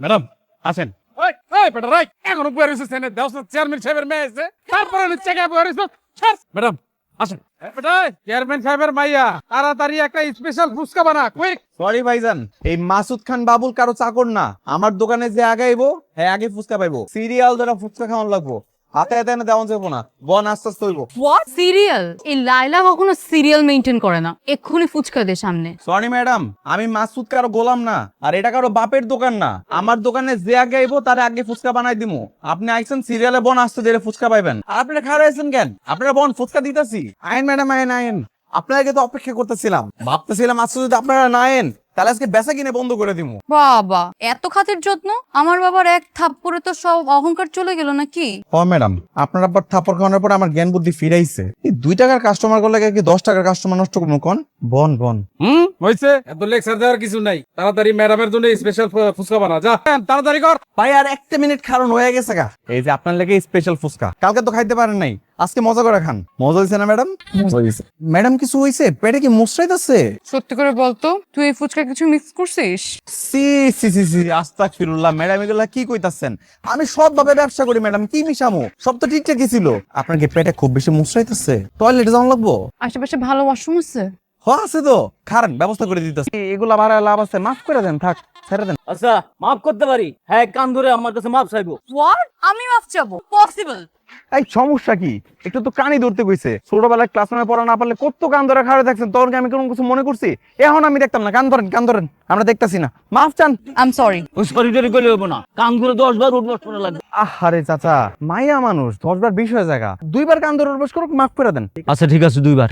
Madam আসেন। ওই ওই বেটা রাই এখনও বয়ে রয়েছে সেনে দেওস চেয়ারম্যান সাহেবের মেয়ে এসে তারপরে নিচে গিয়ে বয়ে রয়েছে। ম্যাডাম আসেন। চেয়ারম্যান সাহেবের মাইয়া তাড়াতাড়ি একটা স্পেশাল ফুচকা বানা কুইক সরি ভাইজান এই মাসুদ খান বাবুল কারও চাকর না। আমার দোকানে যে আগে আগাইবো হ্যাঁ আগে ফুচকা পাইবো। সিরিয়াল ধরে ফুচকা খাওয়ান লাগবো। হাতে হাতে এনে দেওয়া যাব না। বন আস্তে আস্তে হইবো। হোয়াট সিরিয়াল এই লাইলা কখনো সিরিয়াল মেনটেন করে না। এক্ষুনি ফুচকা দে সামনে। সরি ম্যাডাম আমি মাসুদ কারও গোলাম না আর এটা কারও বাপের দোকান না। আমার দোকানে যে আগে আইবো তার আগে ফুচকা বানাই দিমু। আপনি আইছেন সিরিয়ালে বন আসতে ফুচকা পাইবেন। আর আপনারা খারাপ আইছেন কেন? আপনারা বন ফুচকা দিতেছি। আইন ম্যাডাম আইন আইন। আপনাকে তো অপেক্ষা করতেছিলাম। ভাবতেছিলাম আজকে যদি আপনারা না আইন তাহলে আজকে বেচা কিনে বন্ধ করে দিমু। বাবা এত খাতির যত্ন? আমার বাবার এক থাপ্পড়ে তো সব অহংকার চলে গেল নাকি? ও ম্যাডাম আপনার আবার খাওয়ানোর পর আমার জ্ঞান বুদ্ধি ফিরাইছে। এই দুই টাকার কাস্টমার করলে কি দশ টাকার কাস্টমার নষ্ট করব কোন? বন বন। হুম হইছে। এত লেকচার দেওয়ার কিছু নাই। তাড়াতাড়ি ম্যাডামের জন্য স্পেশাল ফুচকা বানা। যা তাড়াতাড়ি কর। ভাই আর একটা মিনিট খারণ হয়ে গেছে গা। এই যে আপনার লেগে স্পেশাল ফুচকা। কালকে তো খাইতে পারেন নাই। আজকে মজা করে খান। মজা হয়েছে না ম্যাডাম? ম্যাডাম কিছু হয়েছে পেটে কি মুসরাইতেছে সত্যি করে বলতো তুই এই ফুচকা কিছু মিক্স করছিস? সি সি সি সি আস্তাক ফিরুল্লাহ ম্যাডাম এগুলা কি কইতাছেন? আমি সবভাবে ব্যবসা করি ম্যাডাম কি মিশামো? সব তো ঠিকঠাকই ছিল আপনার কি পেটে খুব বেশি মুসরাইতেছে টয়লেটে যাওয়া লাগবো? আশেপাশে ভালো ওয়াশরুম আছে। হ আছে তো। খারান ব্যবস্থা করে দিতেছে। এগুলা ভাড়া লাভ আছে। মাফ করে দেন থাক ছেড়ে দেন। আচ্ছা মাফ করতে পারি। হ্যাঁ কান ধরে আমার কাছে মাফ চাইব। হোয়াট আমি মাফ চাবো। পসিবল এই সমস্যা কি? একটু তো কানি ধরতে কইছে। ছোটবেলায় ক্লাস রুমে পড়া না পারলে কত কান ধরে খাড়া দেখছেন? তখন কি আমি কোনো কিছু মনে করছি? এখন আমি দেখতাম না। কান ধরেন কান ধরেন। আমরা দেখতাছি না। মাফ চান। আই এম সরি ওই সরি টরি কইলে হব না। কান ধরে দশ বার উঠবস পড়া লাগবে। আহারে চাচা মাইয়া মানুষ। দশবার বিশ হয়ে জায়গা দুইবার কান ধরে উঠবস করুক মাফ করে দেন। আচ্ছা ঠিক আছে দুইবার।